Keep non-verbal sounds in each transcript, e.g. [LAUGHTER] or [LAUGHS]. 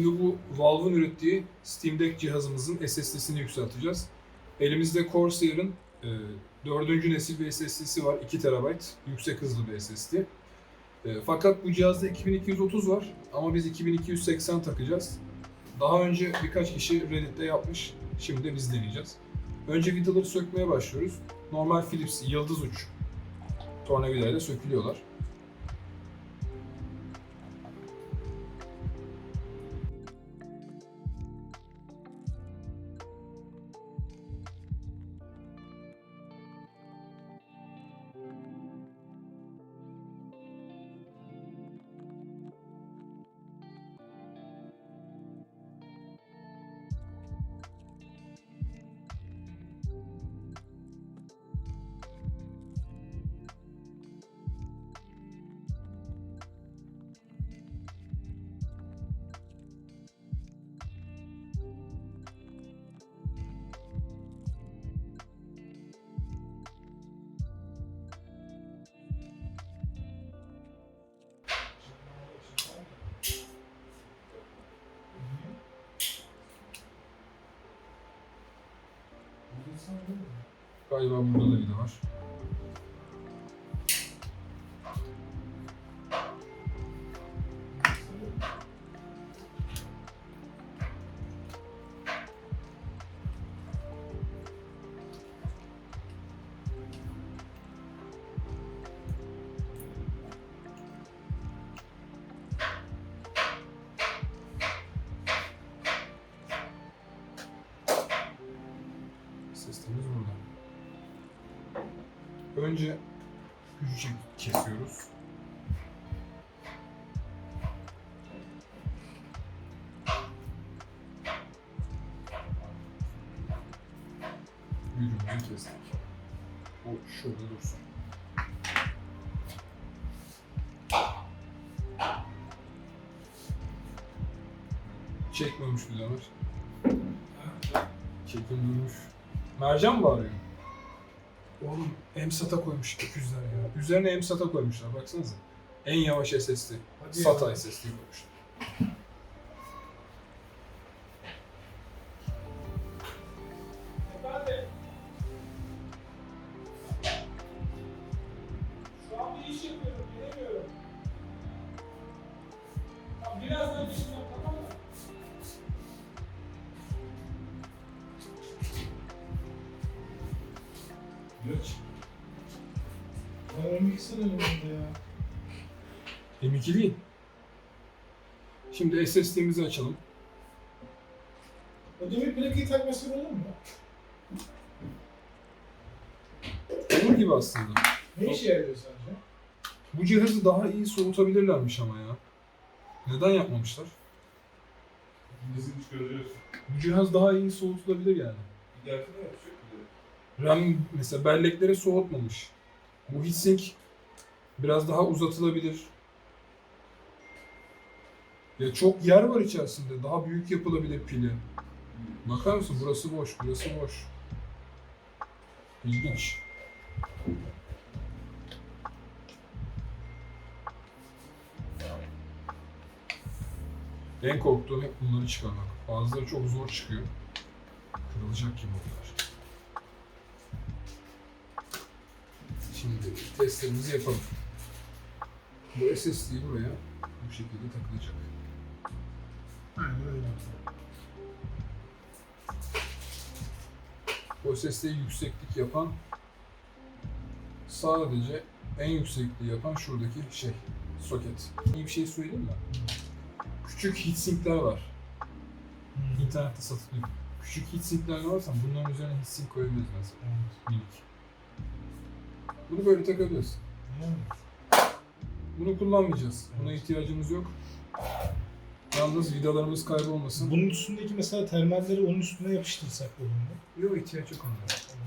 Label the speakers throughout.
Speaker 1: Şimdi bu Valve'ın ürettiği Steam Deck cihazımızın SSD'sini yükselteceğiz. Elimizde Corsair'ın e, dördüncü nesil bir SSD'si var. 2 TB yüksek hızlı bir SSD. E, fakat bu cihazda 2230 var ama biz 2280 takacağız. Daha önce birkaç kişi Reddit'te yapmış. Şimdi de biz deneyeceğiz. Önce vidaları sökmeye başlıyoruz. Normal Philips yıldız uç tornavidayla sökülüyorlar. Galiba burada da vida var. Önce gücü kesiyoruz. Gücümüzü kestik. O şurada dursun. Çekmemiş bir damar. Çekim durmuş. Mercan mı bağırıyor? Oğlum MSATA koymuş 200'ler ya. Üzerine MSATA koymuşlar baksanıza. En yavaş SSD.
Speaker 2: Hadi
Speaker 1: SATA
Speaker 2: ya.
Speaker 1: SSD koymuşlar.
Speaker 2: Efendim.
Speaker 3: M2 ya.
Speaker 1: M2 değil. Şimdi SSD'mizi açalım.
Speaker 3: Ödemi plakeyi takması olur mu?
Speaker 1: Olur gibi aslında.
Speaker 3: Ne işe yarıyor sence?
Speaker 1: Bu cihazı daha iyi soğutabilirlermiş ama ya. Neden yapmamışlar?
Speaker 3: Bizim hiç görüyoruz.
Speaker 1: Bu cihaz daha iyi soğutulabilir yani.
Speaker 3: Bir dakika ne yapacak?
Speaker 1: RAM mesela belleklere soğutmamış. Bu heatsink biraz daha uzatılabilir. Ya çok yer var içerisinde. Daha büyük yapılabilir pili. Bakar mısın? Burası boş, burası boş. İlginç. En korktuğum hep bunları çıkarmak. Bazıları çok zor çıkıyor. Kırılacak gibi oluyor. Şimdi testlerimizi yapalım. Bu SSD buraya bu şekilde takılacak.
Speaker 3: Aynen öyle.
Speaker 1: Bu SSD'yi yükseklik yapan sadece en yüksekliği yapan şuradaki şey, soket. İyi bir şey söyleyeyim mi? Küçük heatsinkler var. İnternette satılıyor. Küçük heatsinkler varsa bunların üzerine heatsink koyabiliriz mesela. Minik. Bunu böyle takabiliyorsun.
Speaker 3: Yani.
Speaker 1: Bunu kullanmayacağız. Buna ihtiyacımız yok. Yalnız vidalarımız kaybolmasın.
Speaker 3: Bunun üstündeki mesela termalleri onun üstüne yapıştırsak olur mu?
Speaker 1: Yok ihtiyaç yok onlara.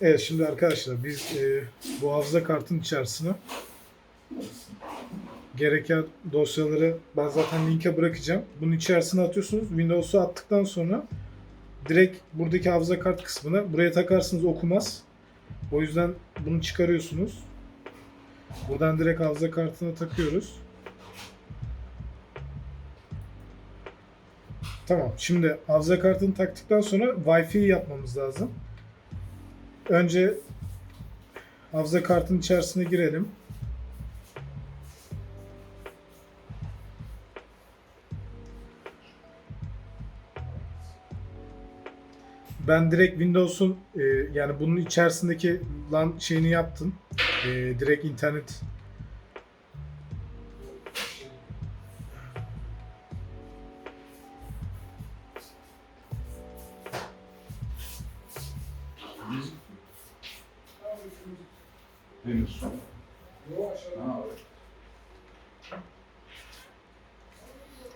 Speaker 3: Evet şimdi arkadaşlar biz e, bu hafıza kartın içerisine gereken dosyaları ben zaten linke bırakacağım. Bunun içerisine atıyorsunuz. Windows'u attıktan sonra direkt buradaki hafıza kart kısmına buraya takarsınız okumaz. O yüzden bunu çıkarıyorsunuz. Buradan direkt hafıza kartına takıyoruz. Tamam. Şimdi hafıza kartını taktıktan sonra Wi-Fi yapmamız lazım. Önce hafıza kartının içerisine girelim. Ben direkt Windows'un e, yani bunun içerisindeki lan şeyini yaptım. E, direkt internet
Speaker 4: Henüz. Ha,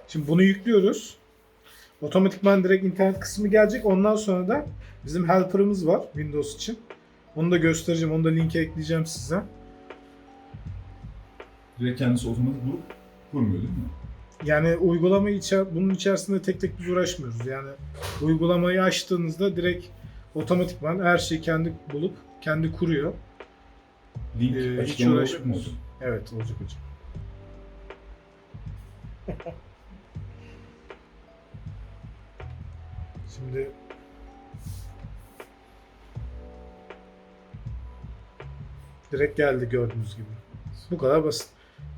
Speaker 3: Şimdi bunu yüklüyoruz. Otomatikman direkt internet kısmı gelecek. Ondan sonra da bizim helper'ımız var Windows için. Onu da göstereceğim. Onu da linke ekleyeceğim size.
Speaker 4: direkt kendisi otomatik bulup kurmuyor değil mi?
Speaker 3: Yani uygulama içer bunun içerisinde tek tek biz uğraşmıyoruz. Yani uygulamayı açtığınızda direkt otomatikman her şeyi kendi bulup kendi kuruyor.
Speaker 4: Link
Speaker 3: Ee, hiç uğraşmıyoruz. Evet olacak hocam. [LAUGHS] Şimdi direkt geldi gördüğünüz gibi. Bu kadar basit.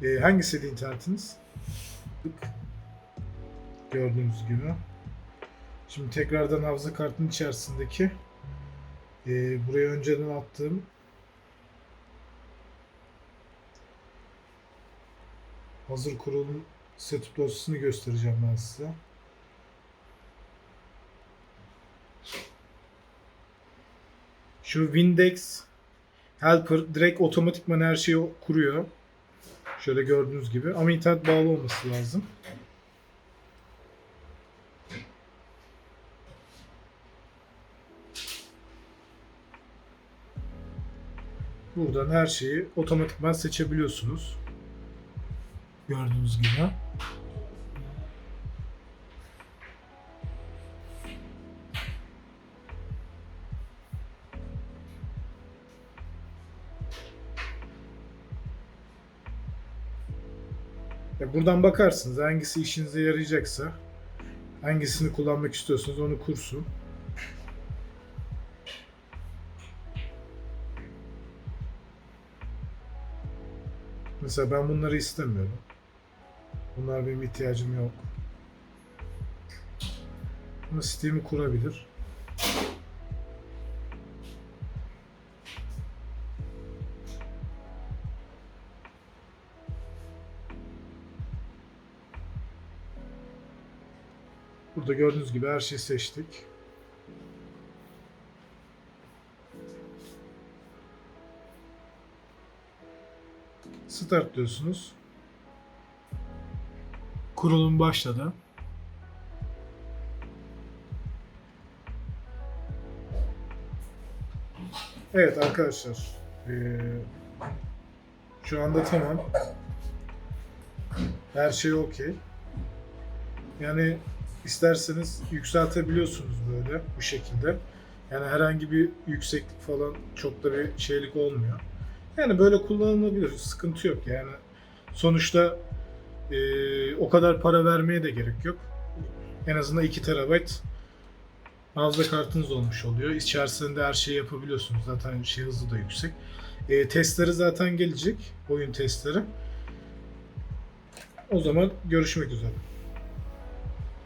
Speaker 3: Ee, hangisiydi internetiniz? Gördüğünüz gibi. Şimdi tekrardan hafıza kartının içerisindeki e, buraya önceden attığım hazır kurulum setup dosyasını göstereceğim ben size. Şu Windex Helper direkt otomatikman her şeyi kuruyor. Şöyle gördüğünüz gibi ama internet bağlı olması lazım. Buradan her şeyi otomatikman seçebiliyorsunuz. Gördüğünüz gibi. Ya buradan bakarsınız hangisi işinize yarayacaksa, hangisini kullanmak istiyorsanız onu kursun. Mesela ben bunları istemiyorum. Bunlar benim ihtiyacım yok. Ama Steam'i kurabilir. Burada gördüğünüz gibi her şeyi seçtik. Start diyorsunuz. Kurulum başladı. Evet arkadaşlar. eee, şu anda tamam. Her şey okey. Yani isterseniz yükseltebiliyorsunuz böyle bu şekilde. Yani herhangi bir yükseklik falan çok da bir şeylik olmuyor. Yani böyle kullanılabilir. Sıkıntı yok yani. Sonuçta eee, o kadar para vermeye de gerek yok. En azından 2 terabayt hafıza kartınız olmuş oluyor. İçerisinde her şeyi yapabiliyorsunuz. Zaten şey hızı da yüksek. E, testleri zaten gelecek. Oyun testleri. O zaman görüşmek üzere.